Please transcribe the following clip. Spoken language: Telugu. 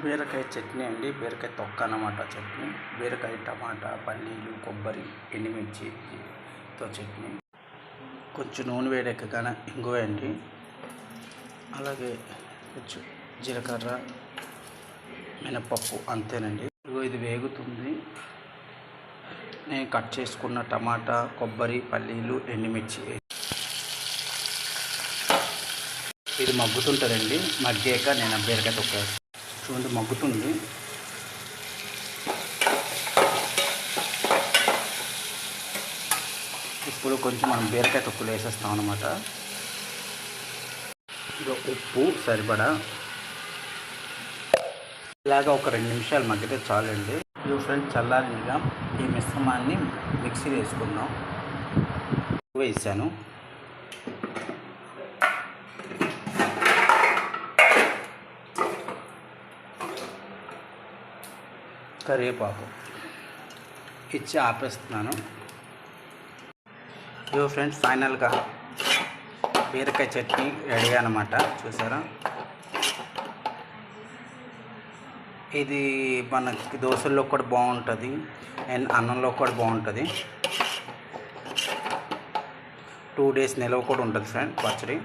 బీరకాయ చట్నీ అండి. బీరకాయ తొక్క అన్నమాట చట్నీ. బీరకాయ టమాటా పల్లీలు కొబ్బరి ఎండుమిర్చితో చట్నీ. కొంచెం నూనె వేడెక్కగానే ఇంగువ అండి. అలాగే కొంచెం జీలకర్ర మినపప్పు అంతేనండి. ఇదిగో ఇది వేగుతుంది. నేను కట్ చేసుకున్న టమాటా కొబ్బరి పల్లీలు ఎండుమిర్చి ఇది మగ్గుతుంటుందండి. మగ్గాక నేను బీరకాయ తొక్క చూడండి మగ్గుతుంది. ఇప్పుడు కొంచెం మనం బీరకాయ తొక్కులు వేసేస్తాం అనమాట ఉప్పు సరిపడా. ఇలాగ ఒక రెండు నిమిషాలు మగ్గితే చాలండి. ఇదో ఫ్రెండ్స్ చల్లారిగా ఈ మిశ్రమాన్ని మిక్సీ వేసుకుందాం. వేసాను. కరివేపాకు. ఇచ్చి ఆపేస్తున్నాను. ఇదో ఫ్రెండ్స్ ఫైనల్గా బీరకాయ చట్నీ రెడీ అనమాట చూసారా? ఇది మనకి దోశల్లో కూడా బాగుంటుంది అండ్ అన్నంలో కూడా బాగుంటుంది. టూ డేస్ నిలవ కూడా ఉంటుంది ఫ్రెండ్ పచ్చడి.